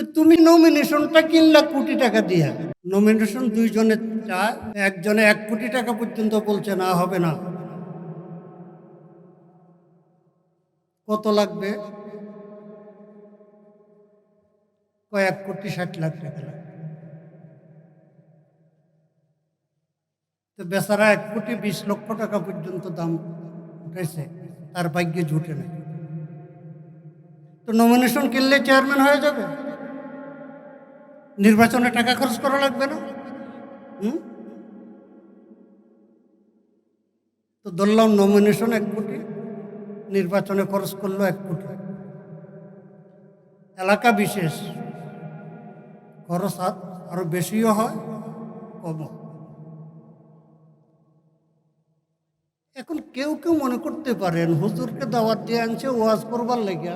তো তুমি নমিনেশনটা কিনলা কোটি টাকা দিয়া। নমিনেশন দুইজনে চায়, একজনে এক কোটি টাকা পর্যন্ত বলছে, না, হবে না। কত লাগবে? কয়েক কোটি ষাট লাখ টাকা লাগবে। তো বেচারা এক কোটি বিশ লক্ষ টাকা পর্যন্ত দাম উঠেছে, তার ভাগ্যে জুটে নাই। তো নমিনেশন কিনলে চেয়ারম্যান হয়ে যাবে? নির্বাচনে টাকা খরচ করা লাগবে না? হুম? তো ধরলাম নমিনেশন এক কোটি, নির্বাচনে খরচ করল এক কোটি। এলাকা বিশেষ, খরচ আর- বেশিও হয়, কমও। এখন কেউ কেউ মনে করতে পারেন, হুজুরকে দাওয়াত দিয়ে আনছে, ওয়াজ করবার লেগে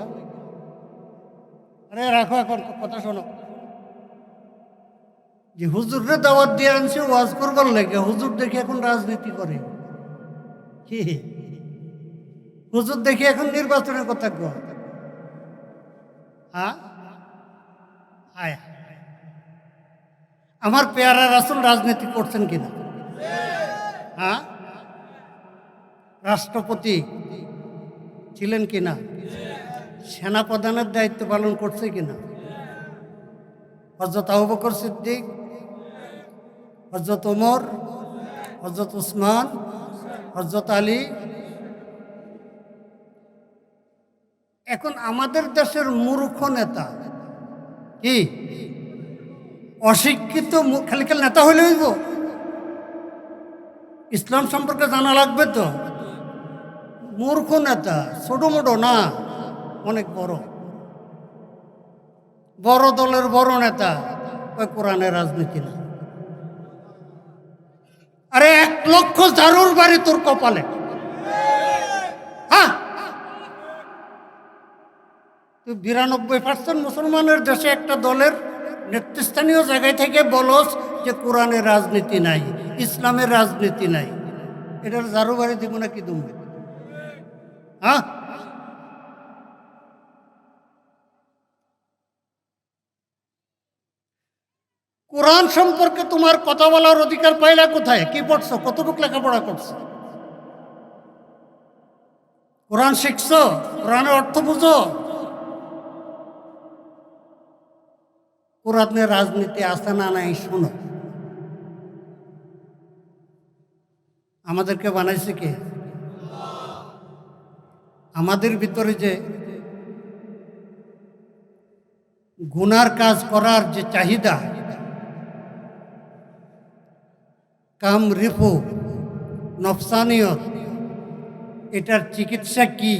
আরে রাখো এখন, কথা শোনো। যে হুজুররে দাওয়াত দিয়ে আনছে, ওয়াজ করবার লেগে হুজুর দেখি এখন রাজনীতি করে। হুজুর দেখি এখন নির্বাচনের কথা কো হ্যাঁ আয়। আমার পেয়ারা রাসুল রাজনীতি করছেন কিনা? হ্যাঁ রাষ্ট্রপতি ছিলেন কিনা? সেনাপ্রধানের দায়িত্ব পালন করছে কিনা? হজরত আবু বকর সিদ্দিক হজরত ওমর হজরত উসমান হজরত আলী। এখন আমাদের দেশের মূর্খ নেতা কি? অশিক্ষিত খালি খালি নেতা হলে হইব? ইসলাম সম্পর্কে জানা লাগবে তো? মূর্খ নেতা, ছোট মোটো না, অনেক বড়। বড় দলের বড় নেতা, ওই কোরআনের রাজনীতি না আরে এক লক্ষ জারুর বাড়ি তোর কপালে। হ্যাঁ? তুই বিরানব্বই পার্সেন্ট মুসলমানের দেশে একটা দলের নেতৃস্থানীয় জায়গায় থেকে বলস যে কোরআনের রাজনীতি নাই, ইসলামের রাজনীতি নাই। এটার জারু বাড়ি দিব নাকি তুমি হ্যাঁ? কোরআন সম্পর্কে তোমার কথা বলার অধিকার পাইলা কোথায়? কি পড়ছো? কতটুকু লেখাপড়া করছ? কোরআন শিখছো? কোরআনের অর্থ বুঝো? কোরআনের রাজনীতি আছে না নাই, শোনো। আমাদেরকে বানাইছে কে? আমাদের ভিতরে যে গুনার কাজ করার যে চাহিদা কাম রিফু নফসানিয়ত এটার চিকিৎসা কি?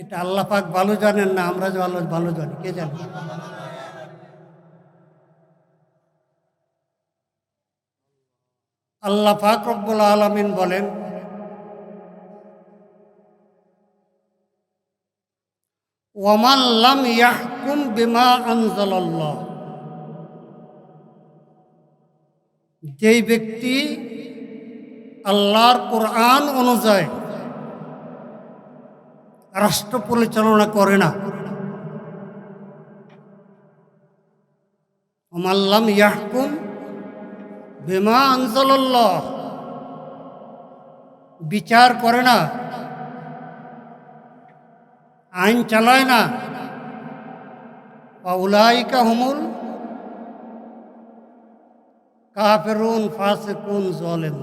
এটা আল্লাহ পাক ভালো জানেন না, আমরা ভালো ভালো জানি, কে জানে? আল্লাহ পাক রব্বুল আলমিন বলেন ওয়ামান লাম ইয়াহকুম বিমা আনজালাল্লাহ। যেই ব্যক্তি আল্লাহর কোরআন অনুযায়ী রাষ্ট্র পরিচালনা করে না মাল্লাম ইয়াহকুম বিমা আনজালাল্লাহ, বিচার করে না, আইন চালায় না উলাইকা হুমুল কাফেরুন ফাসেকুন জলেম